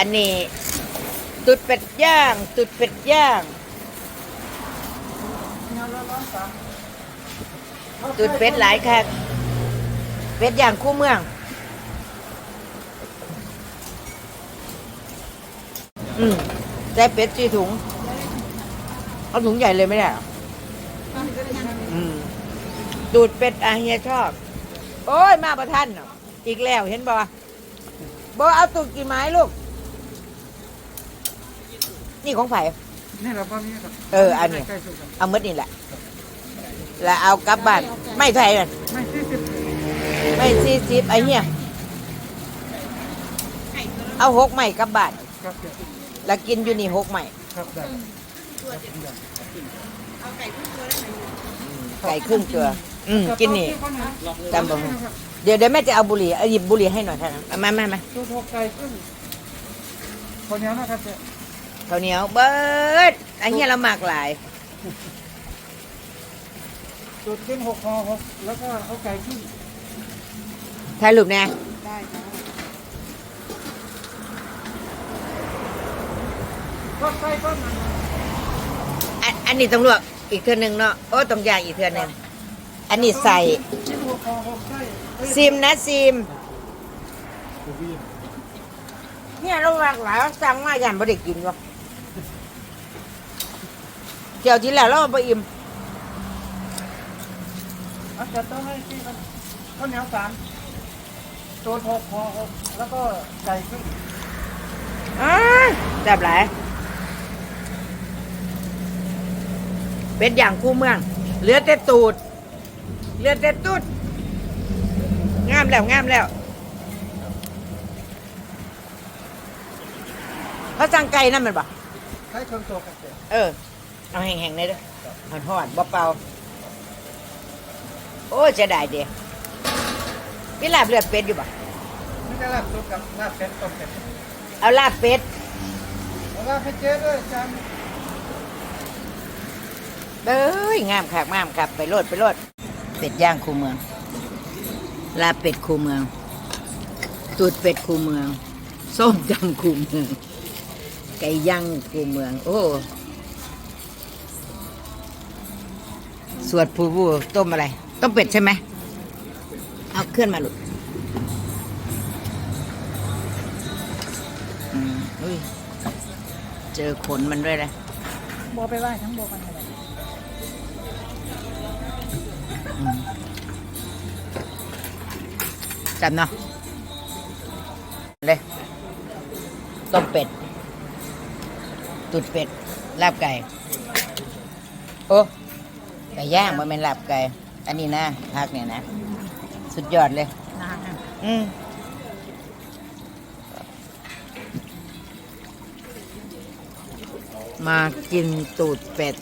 อันนี้ตุดเป็ดย่าง ตุดเป็ดย่าง ตุดเป็ดหลายค่ะเป็ดย่างคู่เมืองอืมได้เป็ดสี่ถุง เอาถุงใหญ่เลยไม่ได้อืมตูดเป็ดอาเฮียชอบ โอ้ยมาประท่านอีกแล้วเห็นบ่บ่เอาตูดกี่ไม้ลูก นี่ของไผ่นี่เราก็มีครับเอออันนี้ ใกล้ๆสุดครับเอาหมดนี่แหละ แล้วเอากลับบ้าน ไม่ไทยน่ะไม่ที่สิบไม่สี่สิบไอ้เหี้ยเอาหกใหม่กลับบ้านครับเดี๋ยวแล้วกินอยู่นี่หกใหม่ครับได้ไก่ครึ่งตัวอืมกินนี่จำบ่ได้เดี๋ยวเดี๋ยวแม่จะเอาบุหรี่เอาหยิบบุหรี่ให้หน่อยท่านเอามามามาตัวทกไก่ครึ่งคนนี้นะครับเนี่ย ข้าวเหนียวเบิดไอ้เหี้ยเรามากหลายจุดขึ้นหกคอหกแล้วก็เอาไก่ครึ่งถ่ายรูปแน่ได้ครับก็ไก่ก็มันอันอันนี้ต้องลวกอีกเทื่อหนึงเนาะโอ้ต้องย่างอีกเทื่อหนึงอันนี้ใส่ขึ้นหกคอหกไก่ซิมนะซิม เนี่ยเราหลากหลายสั่งมาอย่างบ่ได้กินวะ เกี่ยวที่แล้วเราบ่อิ่มอาจจะต้องให้ที่ครับข้าวเหนียวสามตัวหกคอหกแล้วก็ไก่ครึ่งอ้าแซ่บหลายเป็ดอย่างคู่เมือง เหลือแต่ตูด เหลือแต่ตูด งามแล้วงามแล้วเขาสั่งไก่นั่นมันบ่ไก่เครื่องตัวครับเดี๋ยวเออ เอาแห้งๆเลยเด้อหอนหอนบ่เป่าโอ้จะได้เดียมีลาบเลือดเป็ดอยู่บ่นี่จะลาบซุปกับลาบเป็ดต้มเป็ดเอาลาบเป็ดเอาลาบให้เจ๊ด้วยจานเอ้ยงามคักงามครับไปโลดไปโลดเป็ดย่างคูเมือง ลาบเป็ดคูเมืองตูดเป็ดคูเมือง ส้มตำคูเมือง ไก่ย่างคูเมือง โอ้ สวดผูบูต้มอะไร ต้มเป็ดใช่ไหม เอาเคลื่อนมาลูกอืมอุ้ย เจอขนมันด้วยนะบัวไปไหว้ทั้งบัวกันเลยอืมจำเนาะเลยต้มเป็ด ตุดเป็ดลาบไก่โอ้ไก่ย่างมันเป็นลาบไก่อันนี้นะพักเนี่ยนะ สุดยอดเลย อืมมากินตูดเป็ด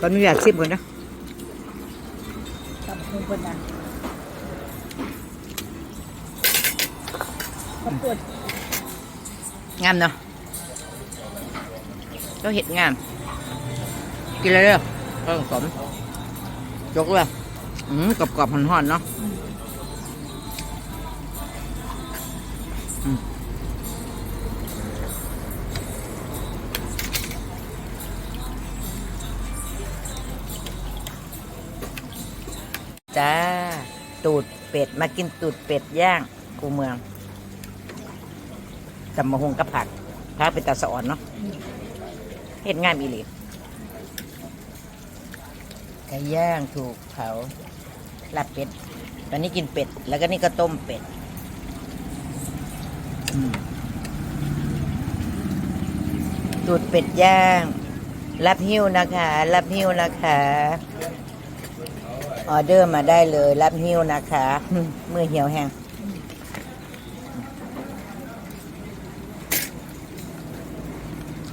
ก็อนุญาตซิมก่อนนะตับหมูเป็นดั งามเนาะก็เห็ดงาม กินเลยเด้อก็สมยกเลยอืมกรอบกรอบๆหอนๆเนาะจ้า ตูดเป็ด มากินตูดเป็ดย่างกูเมือง ตำมะฮงกับผักผักเป็นตาสะอ่อนเนาะเห็ดงามอีหลีไก่ย่างถูกเผาลาบเป็ด ตอนนี้กินเป็ด แล้วก็นี่ก็ต้มเป็ดอืมตูดเป็ดย่างรับหิ้วนะคะรับหิ้วนะคะออเดอร์มาได้เลย รับหิ้วนะคะ มือเหี่ยวแห้ง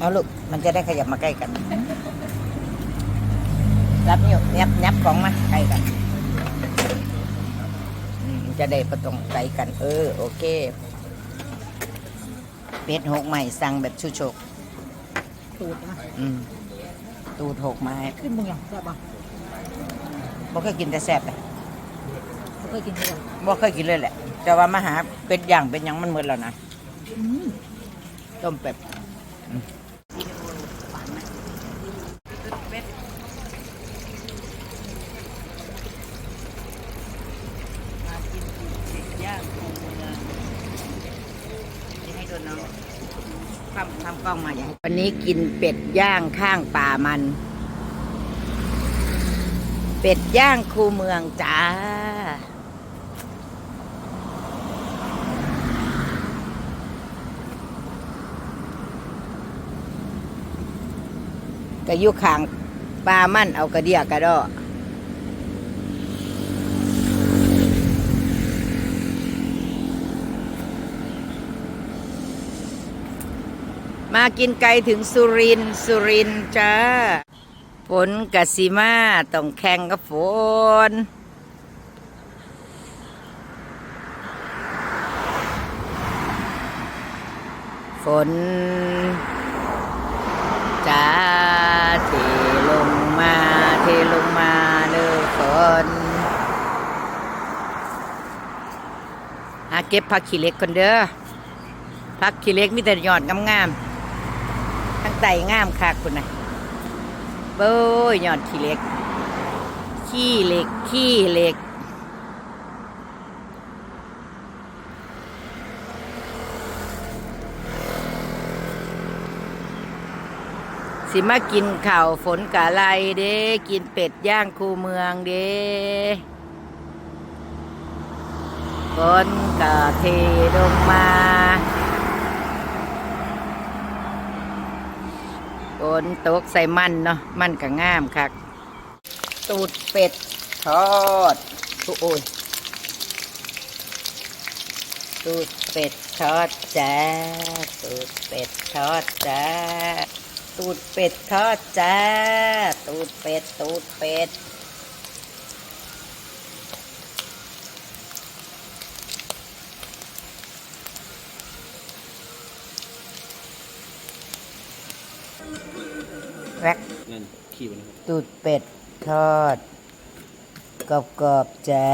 เอาลูก มันจะได้ขยับมาใกล้กัน รับนิ้วยับยับของมาใกล้กันอืมจะได้ประตรงใกล้กัน เออ โอเค เป็ดหกใหม่สั่งแบบชุโชกตูดนะอืมตูดหกไม้ขึ้นมึงหรอใช่ปะบ่เคยกินแต่แซ่บเลยแล้วก็ยกินเลยบ่เคยกินเลยแหละ แต่ว่ามาหาเป็ดย่างเป็นหยังมันหมดแล้วนะอืมต้มเป็ดมากินเป็ดย่างของเมืองจะให้ดูน้องทำทำ กล้องมาอย่วันนี้กินเป็ดย่างข้างป่ามัน เป็ดย่างคูเมืองจ้า ก็อยู่ข้างปลามันเอากระเดียกระดอ มากินไกลถึงสุรินทร์สุรินทร์จ้าฝนกะสิมาต้องแข่งกับฝนฝนจ้าเทลงมาเทลงมาเลยฝนหาเก็บผักขี้เล็กคนเด้อผักขี้เล็กมีแต่ยอดงามๆ ทั้งามคักคุณนะเบ้ยยอดขี้เล็ก ขี้เล็ก ขี้เล็กสิมากินข่าวฝนกะไรเด้กินเป็ดย่างคูเมืองเด้ฝนกะเทลงมาฝ นตกใส่มันเนาะมันก็งามคักตูดเป็ดทอดโอ้ยตูดเป็ดทอดจ้าตูดเป็ดทอดจ้าตูดเป็ดทอดจ้าตูดเป็ดตูดเป็ด แวกนั่นขี่ไปนะครับตูดเป็ดทอดกรอบกรอบๆจ้า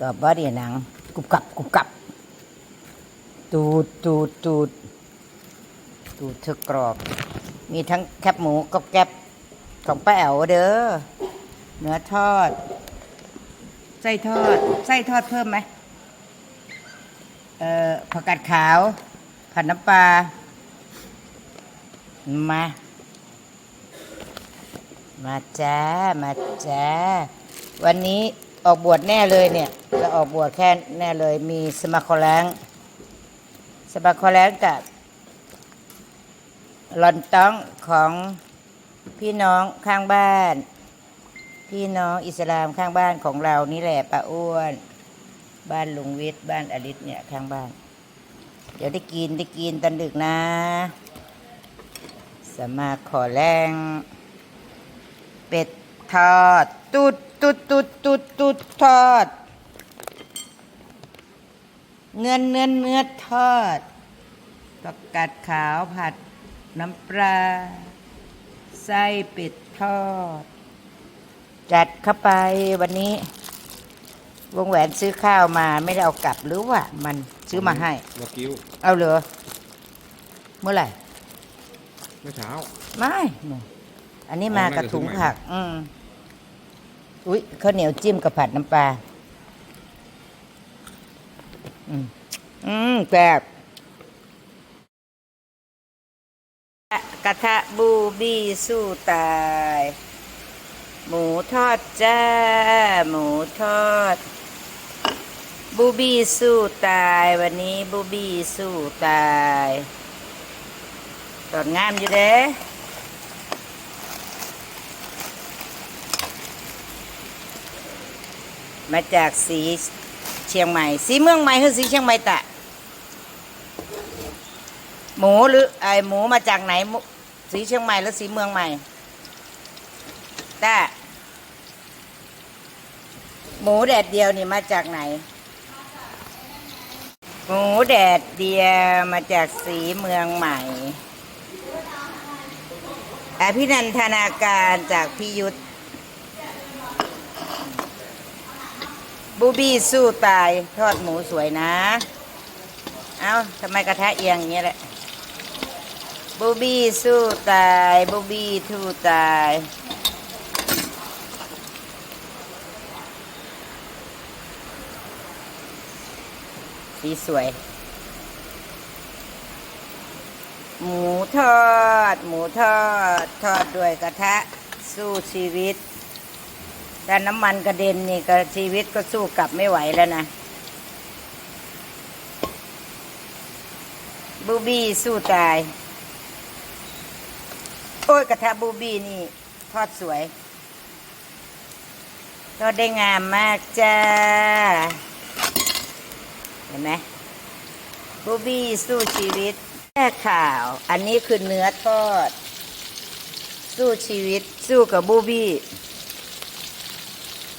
กรอบว่าเดียหนังกรุบกรับกรุบกรับตูดตูดตูดตูดเธอกรอบ มีทั้งแคบหมูกับแกบของป้าแอ๋วเด้อเนื้อทอด ไส้ทอด ไส้ทอดเพิ่มไหมเอ่อผักกาดขาวผัดน้ำปลา มา มาจ้า มาจ้า วันนี้ออกบวชแน่เลยเนี่ยจะออกบวชแค่แน่เลย มีสมาคอแรงสมาคอแรงกับหลอนต้องของพี่น้องข้างบ้าน พี่น้องอิสลามข้างบ้านของเรานี่แหละป้าอ้วน บ้านลุงวิทย์บ้านอลิศเนี่ยข้างบ้าน เดี๋ยวได้กินได้กินตอนดึกนะ สมาขอแรง เป็ดทอด ตุดตุดตุดตุดตุดทอด เนื้อเนื้อเนื้อทอดผักกาดขาวผัดน้ำปลาไส้เป็ดทอด จัดเข้าไปวันนี้ วงแหวนซื้อข้าวมาไม่ได้เอากลับหรือว่า มันซื้อมาให้วากิ้วเอาเหรอเมื่อไหร่เมื่อเช้า ไม่หนูอันนี้อ๋อมาน่ากับจะถุงซื้อใหม่ผัก อืมอุ้ยข้าวเหนียวจิ้มกับผัดน้ำปลา อืม อืมแซ่บกระทะบูบี้สู้ตาย หมูทอดจ้า หมูทอด บูบี้สู้ตาย วันนี้บูบี้สู้ตาย ตอดงามอยู่เด้มาจากสีเชียงใหม่ สีเมืองใหม่คือสีเชียงใหม่ตะ หมูหรือไอหมูมาจากไหน สีเชียงใหม่หรือสีเมืองใหม่ตะหมูแดดเดียวนี่มาจากไหน หมูแดดเดียวมาจากสีเมืองใหม่ อภินันทนาการจากพิยุทธบูบี้สู้ตายทอดหมูสวยนะ เอาทำไมกระทะเอียงอย่างเงี้ยแหละบูบี้สู้ตายบูบี้ทู่ตายสีสวย หมูทอด หมูทอด ทอดด้วยกระทะสู้ชีวิตแต่น้ำมันกระเด็นนี่ก็ชีวิตก็สู้กลับไม่ไหวแล้วนะ บูบี้สู้ตาย โอ้ยกระทะบูบี้นี่ ทอดสวยทอดได้งามมากจ้า เห็นไหมบูบี้สู้ชีวิต แค่ข่าว อันนี้คือเนื้อทอด สู้ชีวิต สู้กับบูบี้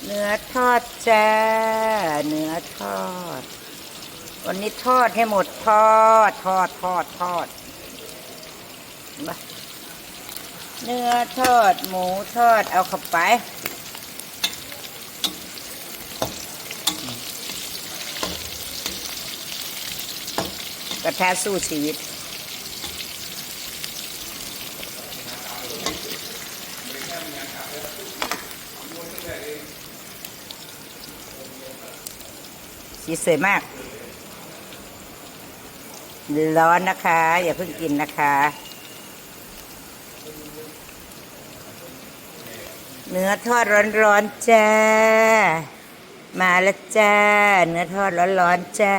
เนื้อทอดจ้า เนื้อทอด วันนี้ทอดให้หมดทอด ทอดทอดทอด เนื้อทอด หมูทอด เอาเข้าไปกระทะสู้ชีวิต สีสวยมาก ร้อนนะคะ อย่าเพิ่งกินนะคะ เนื้อทอดร้อนๆจ้า มาแล้วจ้า เนื้อทอดร้อนๆจ้า